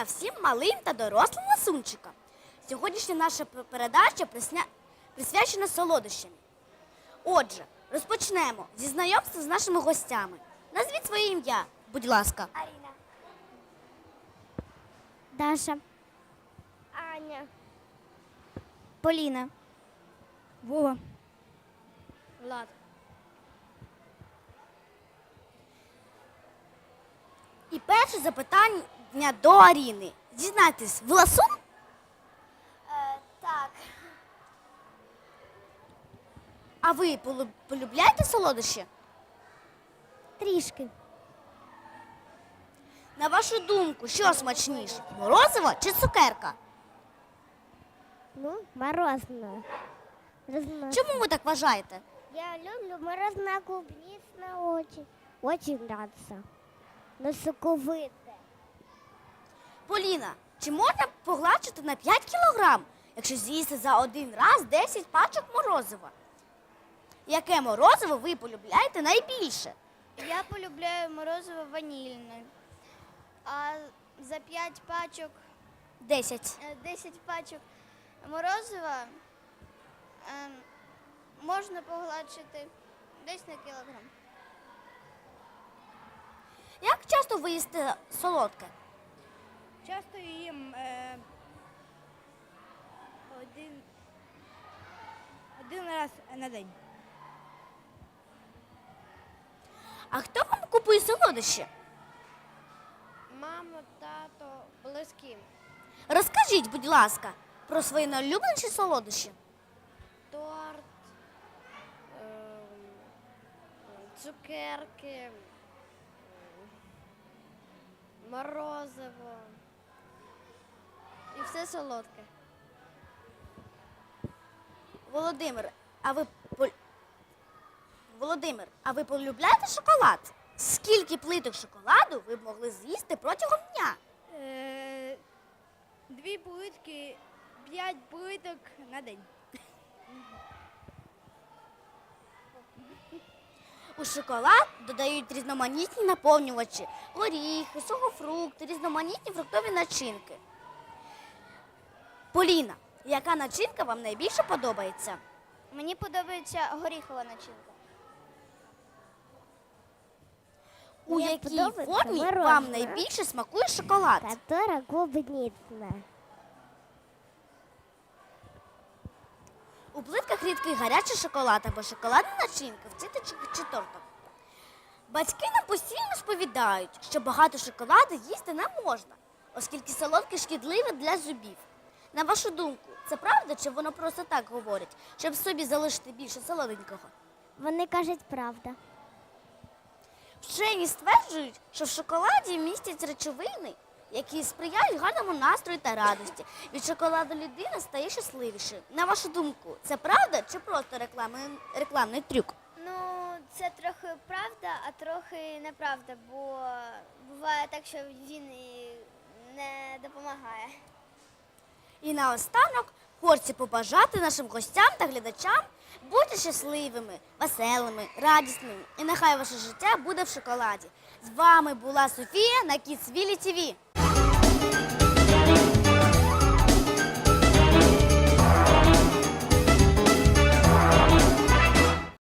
дня всім малим та дорослим ласунчикам. Сьогоднішня наша передача присня- присвячена солодощам. Отже, розпочнемо зі знайомства з нашими гостями. Назвіть своє ім'я, будь ласка. Аріна. Даша, Аня. Поліна, Вова, Влад. І перше запитання до Аріни. Зізнайтесь, ви ласун? Е, так. А ви полю- полюбляєте солодощі? трішки. На вашу думку, що смачніше? Морозиво чи цукерка? Ну, морозно. Розно- Чому ви так вважаєте? Я люблю морозно клубничное очень. Очень нравится. Но соковите. Поліна, чи можна погладшити на 5 кілограм, якщо з'їсти за один раз 10 пачок морозива? Яке морозиво ви полюбляєте найбільше? Я полюбляю морозиво ванільне. А за 5 пачок, 10. е, 10 пачок морозива е, можна погладшити десь на кілограм. Як часто ви їсте солодке? Часто їм е, один, один раз на день. А хто вам купує солодощі? Мама, тато, близькі. Розкажіть, будь ласка, про свої найулюбленіші солодощі. Торт, ем, цукерки, морозиво і все солодке. Володимир, а ви пол- Володимир, а ви полюбляєте шоколад? Скільки плиток шоколаду ви б могли з'їсти протягом дня? Е, дві плитки, п'ять плиток на день. У шоколад додають різноманітні наповнювачі, горіхи, сухофрукти, різноманітні фруктові начинки. Поліна, яка начинка вам найбільше подобається? Мені подобається горіхова начинка. У Мені якій подобається формі вам найбільше смакує шоколад? Которая клубничная. У плитках рідкий гарячий шоколад або шоколадна начинка в ціти чи, чи тортах. Батьки нам постійно сповідають, що багато шоколаду їсти не можна, оскільки солодке шкідливе для зубів. На вашу думку, це правда, чи воно просто так говорять, щоб собі залишити більше солоденького? Вони кажуть правда. Вчені стверджують, що в шоколаді містять речовини, які сприяють гарному настрою та радості. Від шоколаду людина стає щасливішою. На вашу думку, це правда чи просто рекламний, рекламний трюк? Ну, це трохи правда, а трохи неправда, бо буває так, що він і не допомагає. І наостанок хочеться побажати нашим гостям та глядачам бути щасливими, веселими, радісними. І нехай ваше життя буде в шоколаді. З вами була Софія на Кіцвілі ТІВІ.